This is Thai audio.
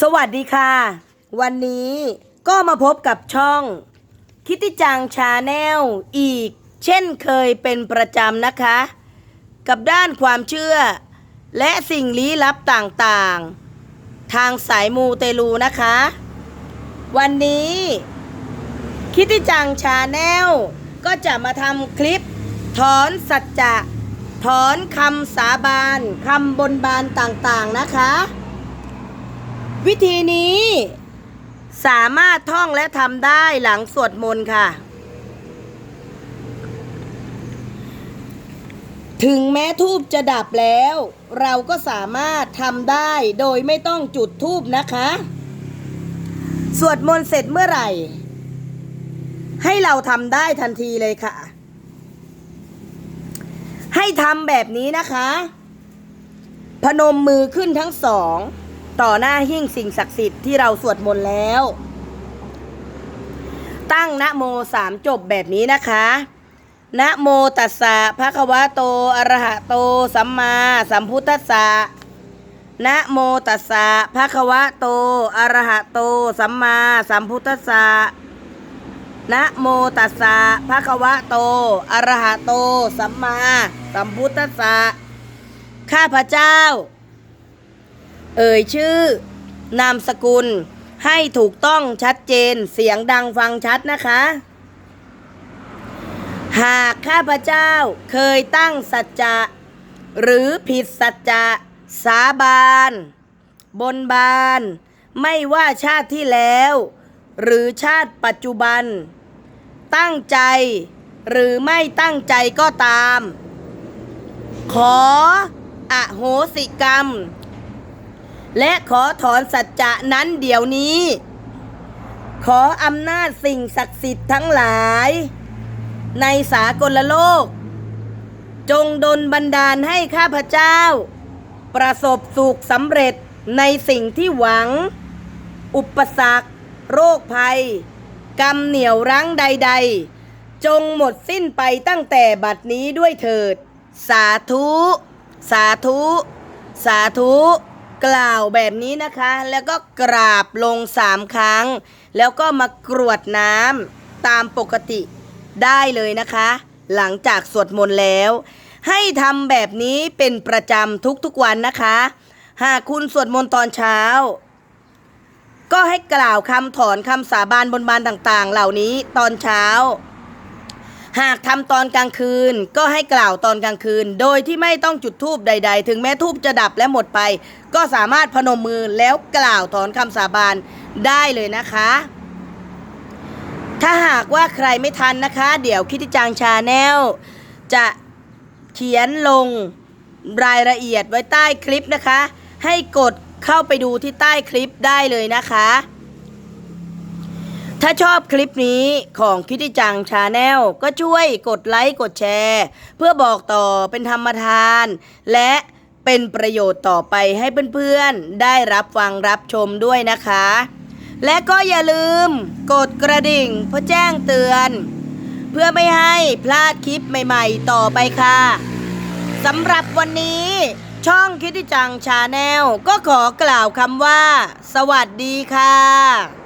สวัสดีค่ะ วันนี้ก็มาพบกับช่อง คิติจังชาแนลอีก เช่นเคยเป็นประจำนะคะ กับด้านความเชื่อ และสิ่งลี้ลับต่างๆ ทางสายมูเตลูนะคะ วันนี้ คิติจังชาแนลก็จะมาทำคลิป ถอนสัจจะถอนคำสาบานคำบนบานต่างๆนะคะ วิธีนี้สามารถท่องและทำได้หลังสวดมนต์ค่ะ ถึงแม้ทูบจะดับแล้ว เราก็สามารถทำได้โดยไม่ต้องจุดทูบนะคะ สวดมนต์เสร็จเมื่อไหร่ ให้เราทำได้ทันทีเลยค่ะ ให้ทำแบบนี้นะคะ พนมมือขึ้นทั้งสอง ต่อหน้าหิ้งสิ่งศักดิ์สิทธิ์ที่เราสวดมนต์แล้ว ตั้งนะโมสามจบแบบนี้นะคะนะโมตัสสะภะคะวะโตอะระหะโต สัมมาสัมพุทธัสสะนะโมตัสสะภะคะวะโตอะระหะโต สัมมาสัมพุทธัสสะนะโมตัสสะภะคะวะโตอะระหะโต สัมมาสัมพุทธัสสะข้าพเจ้า เอ่ยชื่อนามสกุล ให้ถูกต้องชัดเจนเสียงดังฟังชัดนะคะ หากข้าพเจ้าเคยตั้งสัจจะ หรือผิดสัจจะสาบาน บนบาน ไม่ว่าชาติที่แล้ว หรือชาติปัจจุบัน ตั้งใจ หรือไม่ตั้งใจก็ตาม ขออโหสิกรรม และขอถอนสัจจะนั้นเดี๋ยวนี้ ขออำนาจสิ่งศักดิ์สิทธิ์ทั้งหลาย ในสากลโลก จงดลบันดาลให้ข้าพเจ้า ประสบสุขสำเร็จในสิ่งที่หวัง อุปสรรค โรคภัย กรรมเหนี่ยวรั้งใด ๆ จงหมดสิ้นไปตั้งแต่บัดนี้ด้วยเถิด สาธุ สาธุ สาธุ กล่าวแบบนี้นะคะ แล้วก็กราบลงสามครั้ง แล้วก็มากรวดน้ำตามปกติได้เลยนะคะ หลังจากสวดมนต์แล้ว ให้ทำแบบนี้เป็นประจำทุกๆวันนะคะ หากคุณสวดมนต์ตอนเช้า ก็ให้กล่าวคำถอนคำสาบานบนบานต่างๆ เหล่านี้ตอนเช้า หากทำตอนกลางคืนก็ให้กล่าวตอนกลางคืน โดยที่ไม่ต้องจุดทูบใด ๆ ถึงแม้ทูบจะดับและหมดไป ก็สามารถพนมมือแล้วกล่าวถอนคำสาบานได้เลยนะคะ ถ้าหากว่าใครไม่ทันนะคะ เดี๋ยวคิดจังชาแนลจะเขียนลงรายละเอียดไว้ใต้คลิปนะคะ ให้กดเข้าไปดูที่ใต้คลิปได้เลยนะคะ ถ้าชอบคลิปนี้ของคิติจังชาแนลก็ช่วยกดไลค์กดแชร์ เพื่อบอกต่อเป็นธรรมทาน และเป็นประโยชน์ต่อไปให้เพื่อนๆ ได้รับฟังรับชมด้วยนะคะ และก็อย่าลืมกดกระดิ่งเพื่อแจ้งเตือน เพื่อไม่ให้พลาดคลิปใหม่ๆ ต่อไปค่ะสำหรับวันนี้ช่องคิติจังชาแนลก็ขอกล่าวคำว่า สวัสดีค่ะ